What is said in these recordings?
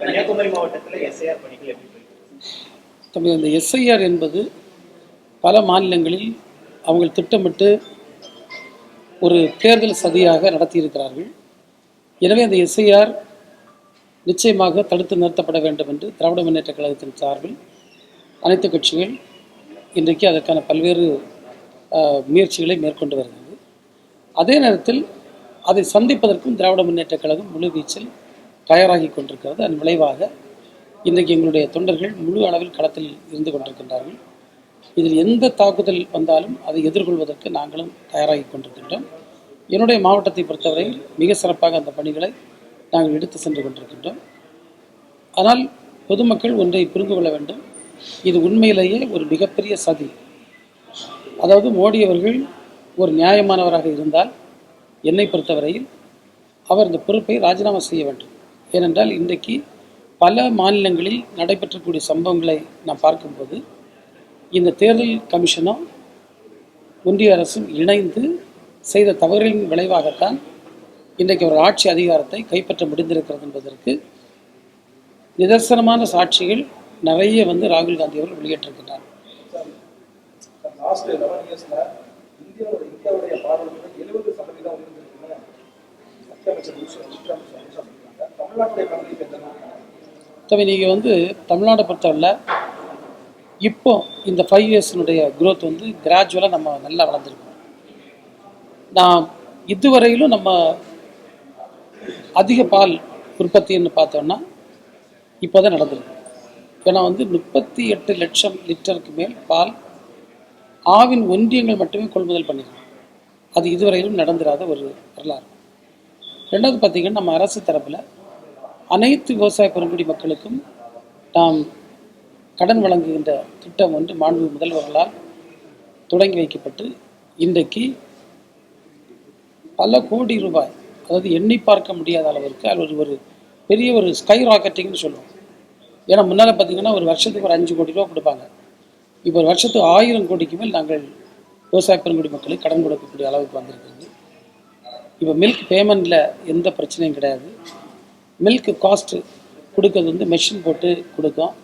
கன்னியாகுமரி மாவட்டத்தில் எஸ்ஐஆர் பணிகள் எப்படி தம்பி அந்த எஸ்ஐஆர் என்பது பல மாநிலங்களில் அவங்க திட்டமிட்டு ஒரு தேர்தல் சதியாக நடத்தியிருக்கிறார்கள். எனவே அந்த எஸ்ஐஆர் நிச்சயமாக தடுத்து நிறுத்தப்பட வேண்டும் என்று திராவிட முன்னேற்ற கழகத்தின் சார்பில் அனைத்து கட்சிகள் இன்றைக்கு அதற்கான பல்வேறு முயற்சிகளை மேற்கொண்டு வருகிறது. அதே நேரத்தில் அதை சந்திப்பதற்கும் திராவிட முன்னேற்ற கழகம் முழுவீச்சில் தயாராகி கொண்டிருக்கிறது. அதன் விளைவாக இன்றைக்கு எங்களுடைய தொண்டர்கள் முழு அளவில் களத்தில் இருந்து கொண்டிருக்கின்றார்கள். இதில் எந்த தாக்குதல் வந்தாலும் அதை எதிர்கொள்வதற்கு நாங்களும் தயாராகி கொண்டிருக்கின்றோம். என்னுடைய மாவட்டத்தை பொறுத்தவரையில் மிக சிறப்பாக அந்த பணிகளை நாங்கள் எடுத்து சென்று கொண்டிருக்கின்றோம். ஆனால் பொதுமக்கள் ஒன்றை புரிந்து கொள்ள வேண்டும். இது உண்மையிலேயே ஒரு மிகப்பெரிய சதி. அதாவது மோடி அவர்கள் ஒரு நியாயமானவராக இருந்தால் என்னை பொறுத்தவரையில் அவர் இந்த பொறுப்பை ராஜினாமா செய்ய வேண்டும். ஏனென்றால் இன்றைக்கு பல மாநிலங்களில் நடைபெற்றக்கூடிய சம்பவங்களை நாம் பார்க்கும்போது இந்த தேர்தல் கமிஷனும் ஒன்றிய அரசும் இணைந்து செய்த தவறுகளின் விளைவாகத்தான் இன்றைக்கு ஒரு ஆட்சி அதிகாரத்தை கைப்பற்ற முடிந்திருக்கிறது என்பதற்கு நிதர்சனமான சாட்சிகள் நிறைய வந்து ராகுல் காந்தி அவர்கள் வெளியிட்டிருக்கிறார் இந்தியாவுடைய பார்வையில் எழுபது சதவீதம் தம்பி நீங்கள் வந்து தமிழ்நாடை பொறுத்தவரையில் இப்போ இந்த ஃபைவ் இயர்ஸினுடைய குரோத் வந்து கிராஜுவலாக நம்ம நல்லா வளர்ந்துருக்கோம். நான் இதுவரையிலும் நம்ம அதிக பால் உற்பத்தின்னு பார்த்தோம்னா இப்போ தான் நடந்திருக்கு. ஏன்னா வந்து முப்பத்தி எட்டு லட்சம் லிட்டருக்கு மேல் பால் ஆவின் ஒன்றியங்கள் மட்டுமே கொள்முதல் பண்ணிருக்கோம். அது இதுவரையிலும் நடந்துராத ஒரு வரலாறு. ரெண்டாவது பார்த்திங்கன்னா நம்ம அரசு தரப்பில் அனைத்து விவசாய பெருங்குடி மக்களுக்கும் நாம் கடன் வழங்குகின்ற திட்டம் ஒன்று மாண்பு முதல்வர்களால் தொடங்கி வைக்கப்பட்டு இன்றைக்கு பல கோடி ரூபாய் அதாவது எண்ணி பார்க்க முடியாத அளவிற்கு அது ஒரு ஒரு பெரிய ஒரு ஸ்கை ராக்கெட்டிங்னு சொல்லுவோம். ஏன்னா முன்னால் பார்த்தீங்கன்னா ஒரு வருஷத்துக்கு ஒரு அஞ்சு கோடி ரூபா கொடுப்பாங்க. இப்போ ஒரு வருஷத்துக்கு ஆயிரம் கோடிக்கு மேல் நாங்கள் விவசாய பெருங்குடி மக்களுக்கு கடன் கொடுக்கக்கூடிய அளவுக்கு வந்திருக்கிறது. இப்போ மில்க் பேமெண்ட்டில் எந்த பிரச்சனையும் கிடையாது. மில்க் காஸ்ட்டு கொடுக்கறது வந்து மெஷின் போட்டு கொடுக்கும்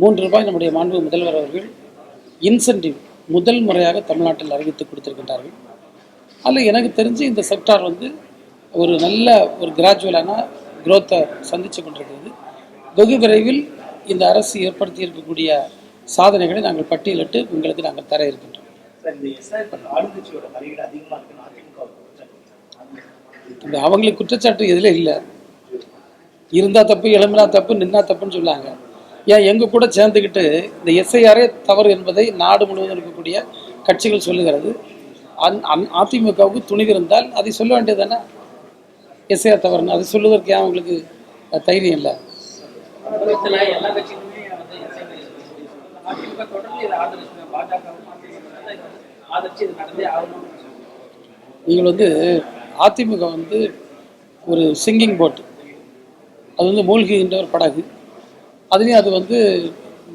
மூன்று ரூபாய் நம்முடைய மாண்பு முதல்வர் அவர்கள் இன்சென்டிவ் முதல் முறையாக தமிழ்நாட்டில் அறிவித்து கொடுத்திருக்கின்றார்கள். அதில் எனக்கு தெரிஞ்சு இந்த செக்டார் வந்து ஒரு நல்ல ஒரு கிராஜுவலான growth-அ சந்தித்து கொண்டிருக்கிறது. வெகு விரைவில் இந்த அரசு ஏற்படுத்தி இருக்கக்கூடிய சாதனைகளை நாங்கள் பட்டியலிட்டு உங்களுக்கு நாங்கள் தர இருக்கின்றோம். அவங்களுக்கு குற்றச்சாட்டு எதில் இல்லை. இருந்தால் தப்பு எழும்பினா தப்பு நின்னா தப்புன்னு சொல்லாங்க ஏன் எங்கள் கூட சேர்ந்துக்கிட்டு இந்த எஸ்ஐஆரே தவறு என்பதை நாடு முழுவதும் இருக்கக்கூடிய கட்சிகள் சொல்லுகிறது. அந் அந் அதிமுகவுக்கு துணிவு இருந்தால் அதை சொல்ல வேண்டியது தானே எஸ்ஐஆர் தவறுன்னு. அதை சொல்லுவதற்கு ஏன் அவங்களுக்கு தைரியம் இல்லை? நீங்கள் வந்து அதிமுக வந்து ஒரு சிங்கிங் போட் அது வந்து மூழ்கின்ற ஒரு படகு. அதுலேயும் அது வந்து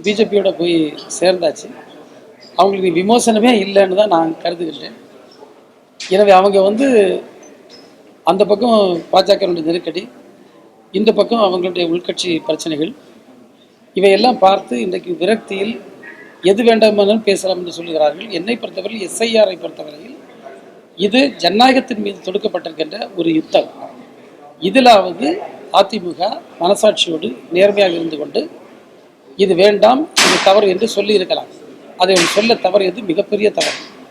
பிஜேபியோட போய் சேர்ந்தாச்சு. அவங்களுக்கு விமோசனமே இல்லைன்னு தான் நான் கருதுகின்றேன். எனவே அவங்க வந்து அந்த பக்கம் பாஜகனுடைய நெருக்கடி இந்த பக்கம் அவங்களுடைய உள்கட்சி பிரச்சனைகள் இவையெல்லாம் பார்த்து இன்றைக்கு விரக்தியில் எது வேண்டாமானாலும் பேசலாம் என்று சொல்லுகிறார்கள் என்னை பொறுத்தவரையில் எஸ்ஐஆரை பொறுத்தவரையில் இது ஜனநாயகத்தின் மீது தொடுக்கப்பட்டிருக்கின்ற ஒரு யுத்தம். இதிலாவது அதிமுக மனசாட்சியோடு நேர்மையாக இருந்து கொண்டு இது வேண்டாம் இது தவறு என்று சொல்லியிருக்கலாம். அதை சொல்ல தவறியது மிகப்பெரிய தவறு.